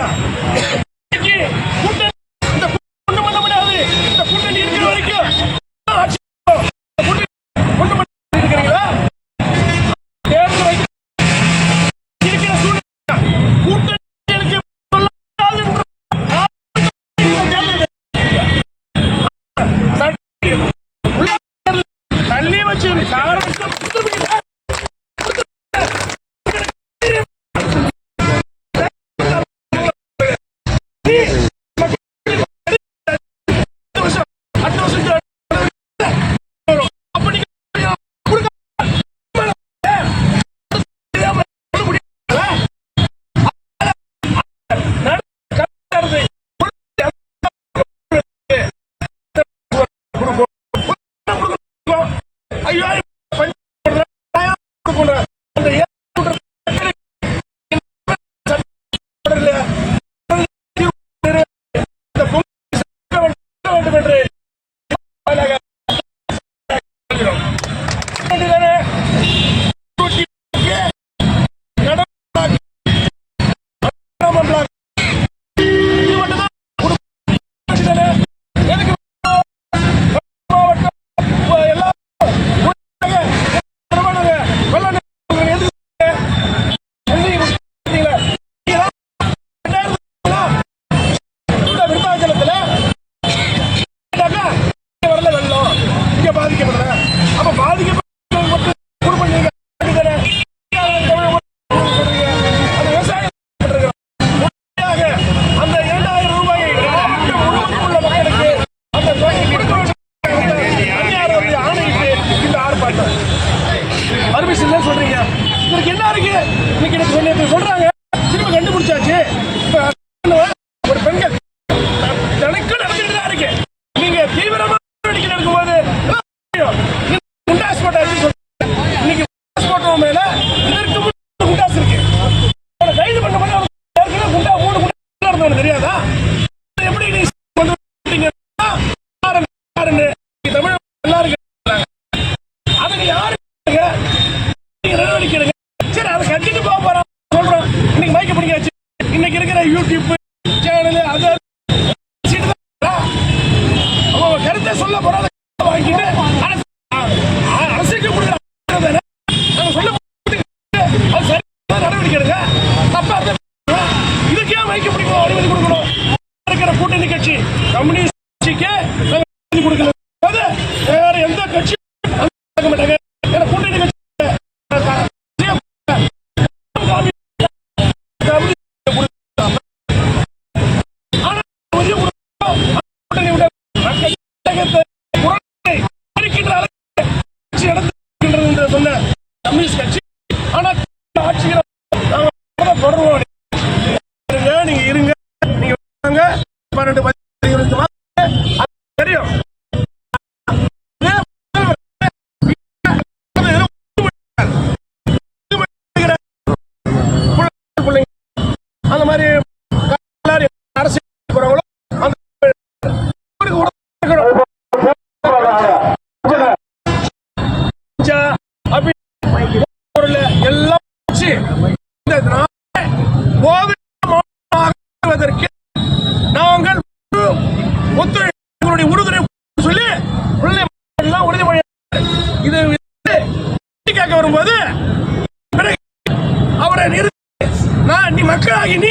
escuela. தெரிஞ்சிடும் முடியாதா எப்படி நீ கொண்டு தமிழ் எல்லாருக்கும் அதுக்கு யாரு நடவடிக்கை எடுங்க. இன்னைக்கு இருக்கிற யூடியூப் சேனல் அது கருத்தை சொல்ல போறாங்க கம்யூனிஸ்ட் மாதிரி அரசு எல்லாம் கோவிட் நாங்கள் ஒத்துழைப்பு உறுதுணை சொல்லி உறுதிமொழி இது கேட்க வரும்போது அவரை நிறுத்தி நான் நீ மக்களாகி நீ